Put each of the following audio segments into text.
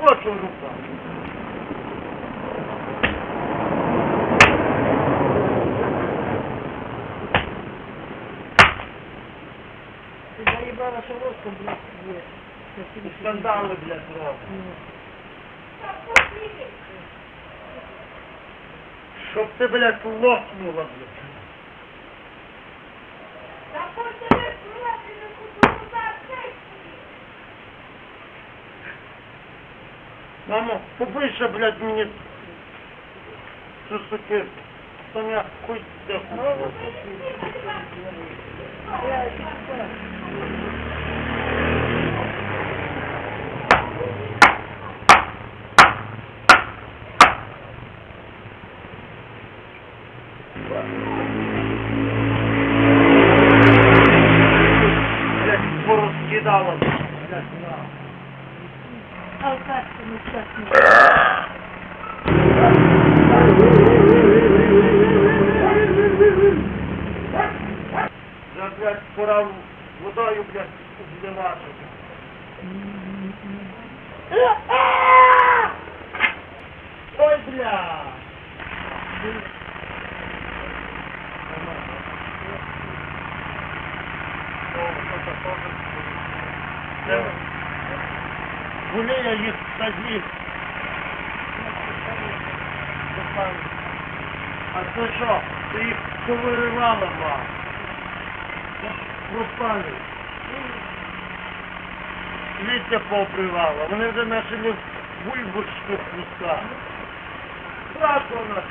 Bu çocuklar. Standartlı bile duruyor. Чтоб ты, блядь, лох не уловил. Да пусть ты, блядь, Мамо, побийся, блядь, мені цю сукирку. Там я хуй де куплю. Блядь, порозкидала. Блядь, на. Алкашка нещасна. Вже, блядь, пора водою, блядь, зливати. Ой, бля! гулея їх садись. А то що? Ти їх повиривала вам. Пропали. Ліття попривала. Вони вже почали бульбушку хвоста. Страшно нас.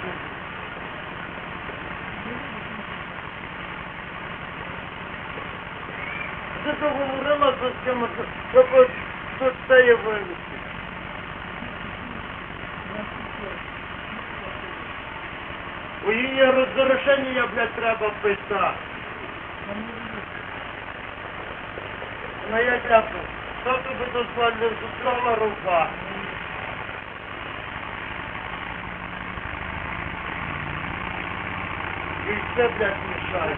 Це договорила з цим, тут це є вивезти? У її розрушення, блядь, треба писати. Ну я дякую. Хто тобі дозволив з слова рука? І все, блядь, мішає.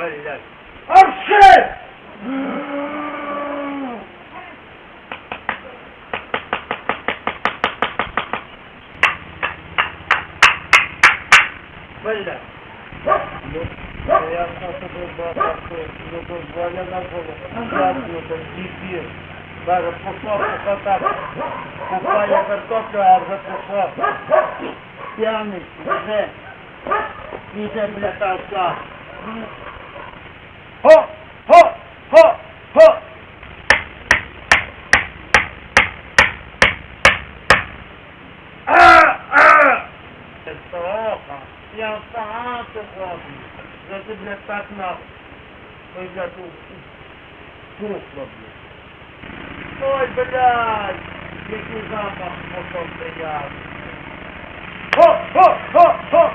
Блядь. Арши! Блядь. Я на тебе бабку не дозволяла було. Дякую, там дебіл. Даже пішов так. Купає картоплю, а вже пішов. П'яний, вже. Іде, бля, та Я сам це роблю. За ти, блядь, так нахуй. Ой, блядь, тухло, блядь. Ой, блядь, який запах потом приятний. Хо! Хо! Хо!